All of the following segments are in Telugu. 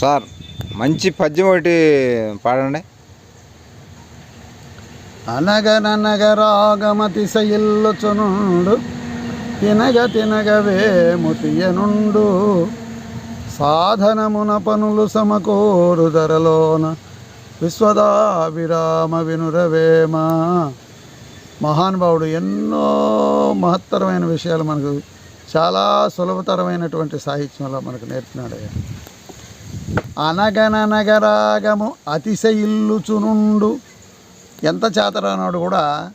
సార్ మంచి పద్యం ఒకటి పాడండి. అనగననగ రాగమతిశయిల్లుచునుండు తినగ తినగ వేముతియనుండు సాధనమున పనులు సమకూరు ధరలోన విశ్వదాభిరామ వినురవేమ. మహానుభావుడు ఎన్నో మహత్తరమైన విషయాలు మనకు చాలా సులభతరమైనటువంటి సాహిత్యంలో మనకు నేర్పినాడు అనగననగరాగము అతిశయిల్లుచునుండు. ఎంత చేతరానాడు కూడా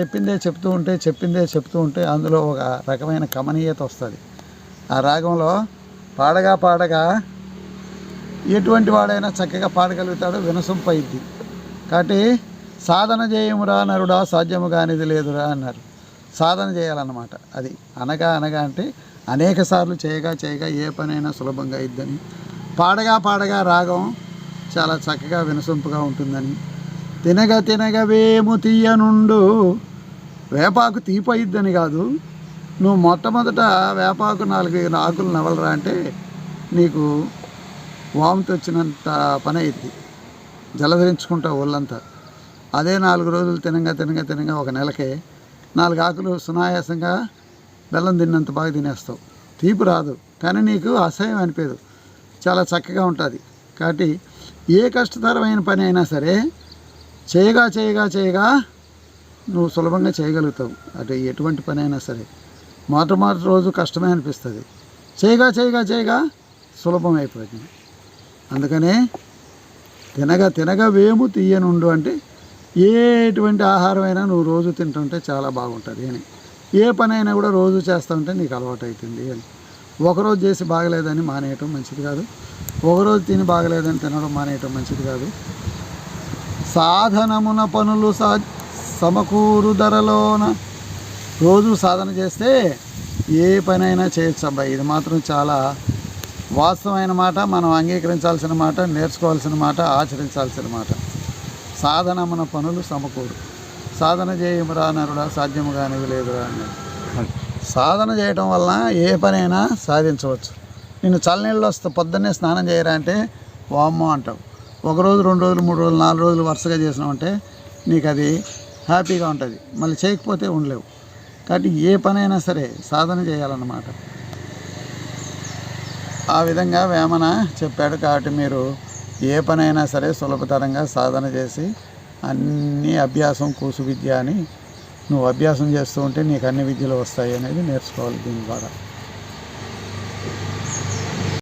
చెప్పిందే చెప్తూ ఉంటే చెప్పిందే చెప్తూ ఉంటే అందులో ఒక రకమైన కమనీయత వస్తుంది. ఆ రాగంలో పాడగా పాడగా ఎటువంటి వాడైనా చక్కగా పాడగలుగుతాడు వినసొంపైద్ది. కాబట్టి సాధన చేయమురా నరుడా సాధ్యము కానిది లేదురా అన్నారు. సాధన చేయాలన్నమాట. అది అనగా అనగా అంటే అనేక సార్లు చేయగా చేయగా ఏ పనైనా సులభంగా ఇద్దని పాడగా పాడగా రాగం చాలా చక్కగా వినసొంపుగా ఉంటుందని. తినగ తినగ వేము తీయనుండు వేపాకు తీపయిద్దని కాదు. నువ్వు మొట్టమొదట వేపాకు నాలుగు ఆకులు నవలరా అంటే నీకు వామితి వచ్చినంత పని అయింది జలధరించుకుంటావు ఒళ్ళంతా. అదే నాలుగు రోజులు తినగా తినగా తినగా ఒక నెలకే నాలుగు ఆకులు సునాయాసంగా బెల్లం తిన్నంత బాగా తినేస్తావు. తీపి రాదు. కానీ నీకు అసహ్యం అనిపేదు. చాలా చక్కగా ఉంటుంది. కాబట్టి ఏ కష్టతరమైన పని అయినా సరే చేయగా చేయగా చేయగా నువ్వు సులభంగా చేయగలుగుతావు. అటు ఎటువంటి పని అయినా సరే. మొట్టమొదటి రోజు కష్టమే అనిపిస్తుంది. చేయగా చేయగా చేయగా సులభం అయిపోతుంది అందుకనే తినగా తినగా వేము తీయనుండు అంటే ఎటువంటి ఆహారమైనా నువ్వు రోజు తింటుంటే చాలా బాగుంటుంది అని. ఏ పని అయినా కూడా రోజు చేస్తూ ఉంటే నీకు అలవాటు అవుతుంది అని. ఒకరోజు చేసి బాగలేదని మానేయటం మంచిది కాదు. ఒకరోజు తిని బాగలేదని తినడం మానేయటం మంచిది కాదు. సాధనమున పనులు సా సమకూరు ధరలోన రోజు సాధన చేస్తే ఏ పనైనా చేయొచ్చు అబ్బాయి ఇది మాత్రం చాలా వాస్తవమైన మాట. మనం అంగీకరించాల్సిన మాట నేర్చుకోవాల్సిన మాట ఆచరించాల్సిన మాట. సాధనమున పనులు సమకూరు. సాధన చేయమురా నరుడా సాధ్యము కానివి లేదురా అన్నాడు. సాధన చేయటం వలన ఏ పనైనా సాధించవచ్చు. నేను చల్లనీళ్ళు వస్తే పొద్దున్నే స్నానం చేయరా అంటే వామ్మో అంటావు. ఒక రోజు రెండు రోజులు మూడు రోజులు నాలుగు రోజులు వరుసగా చేసినామంటే నీకు అది హ్యాపీగా ఉంటుంది. మళ్ళీ చేయకపోతే ఉండలేవు. కాబట్టి ఏ పనైనా సరే సాధన చేయాలన్నమాట. ఆ విధంగా వేమన చెప్పాడు కాబట్టి మీరు ఏ పనైనా సరే సులభతరంగా సాధన చేసి అన్ని అభ్యాసం కూసు విద్య అని నువ్వు అభ్యాసం చేస్తూ ఉంటే నీకు అన్ని విద్యలు వస్తాయి అనేది నేర్చుకోవాలి దీని ద్వారా.